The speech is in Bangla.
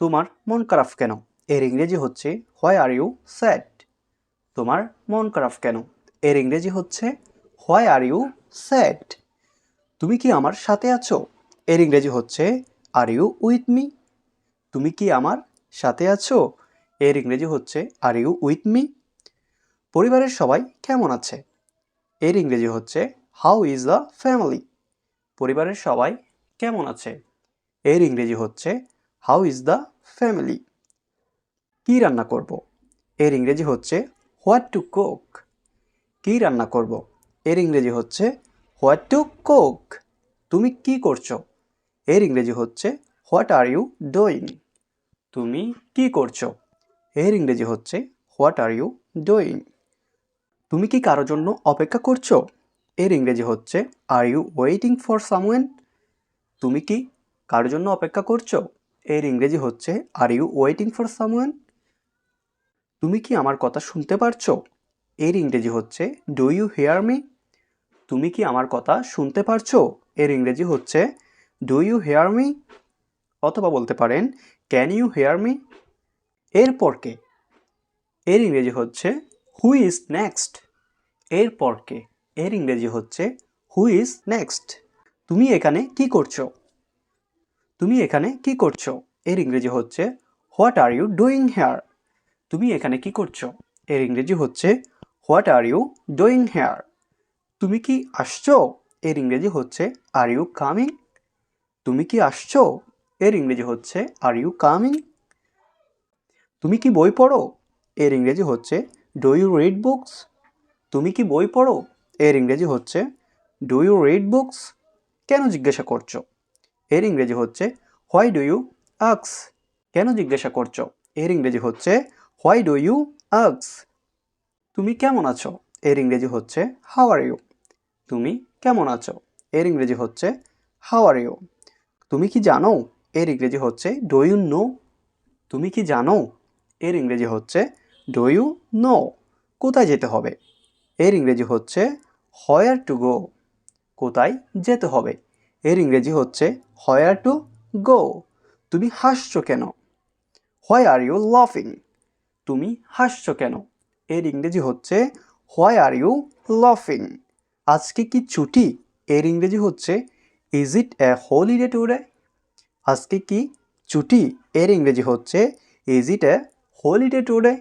তোমার মন খারাপ কেন? এর ইংরেজি হচ্ছে হোয়াই আর ইউ স্যাড তোমার মন খারাপ কেন? এর ইংরেজি হচ্ছে হোয়াই আর ইউ স্যাড তুমি কি আমার সাথে আছো? এর ইংরেজি হচ্ছে আর ইউ উইথ মি তুমি কি আমার সাথে আছো? এর ইংরেজি হচ্ছে আর ইউ উইথ মি পরিবারের সবাই কেমন আছে? এর ইংরেজি হচ্ছে হাউ ইজ দ্য ফ্যামিলি পরিবারের সবাই কেমন আছে? এর ইংরেজি হচ্ছে হাউ ইজ দ্য ফ্যামিলি কী রান্না করব? এর ইংরেজি হচ্ছে হোয়াট টু কোক কী রান্না করব? এর ইংরেজি হচ্ছে হোয়াট টু কোক তুমি কি করছ? এর ইংরেজি হচ্ছে হোয়াট আর ইউ ডোয়িং তুমি কি করছ? এর ইংরেজি হচ্ছে হোয়াট আর ইউ ডোয়িং তুমি কি কারোর জন্য অপেক্ষা করছ? এর ইংরেজি হচ্ছে are you waiting for someone তুমি কি কারোর জন্য অপেক্ষা করছ? এর ইংরেজি হচ্ছে are you waiting for someone তুমি কি আমার কথা শুনতে পারছ? এর ইংরেজি হচ্ছে ডু ইউ হেয়ার মি তুমি কি আমার কথা শুনতে পারছ? এর ইংরেজি হচ্ছে ডু ইউ হেয়ার মি অথবা বলতে পারেন ক্যান ইউ হেয়ার মি এরপর কে? এর ইংরেজি হচ্ছে হু ইজ নেক্সট এরপর কে? এর ইংরেজি হচ্ছে হু ইজ নেক্সট তুমি এখানে কি করছ? তুমি এখানে কি করছ? এর ইংরেজি হচ্ছে what are you doing here তুমি এখানে কি করছ? এর ইংরেজি হচ্ছে what are you doing here তুমি কি আসছো? এর ইংরেজি হচ্ছে আর ইউ কামিং তুমি কি আসছো? এর ইংরেজি হচ্ছে আর ইউ কামিং তুমি কি বই পড়ো? এর ইংরেজি হচ্ছে ডু ইউ রিড বুকস তুমি কি বই পড়ো? এর ইংরেজি হচ্ছে ডু ইউ রিড বুকস কেন জিজ্ঞাসা করছ? এর ইংরেজি হচ্ছে হোয়াই ডু ইউ আক্স কেন জিজ্ঞাসা করছ? এর ইংরেজি হচ্ছে হোয়াই ডু ইউ আক্স তুমি কেমন আছো? এর ইংরেজি হচ্ছে হাউ আর ইউ তুমি কেমন আছো? এর ইংরেজি হচ্ছে হাউ আর ইউ তুমি কি জানো? এর ইংরেজি হচ্ছে ডু ইউ নো তুমি কি জানো? এর ইংরেজি হচ্ছে ডু ইউ নো কোথায় যেতে হবে? এর ইংরেজি হচ্ছে হয়ার টু গো কোথায় যেতে হবে? এর ইংরেজি হচ্ছে হয়ার টু গো তুমি হাসছো কেন? হোয়াই আর ইউ লাফিং তুমি হাসছো কেন? এর ইংরেজি হচ্ছে হোয়াই আর ইউ লাফিং আজকে কি ছুটি? এর ইংরেজি হচ্ছে is it a holiday today আজকে কি ছুটি? এর ইংরেজি হচ্ছে is it a holiday today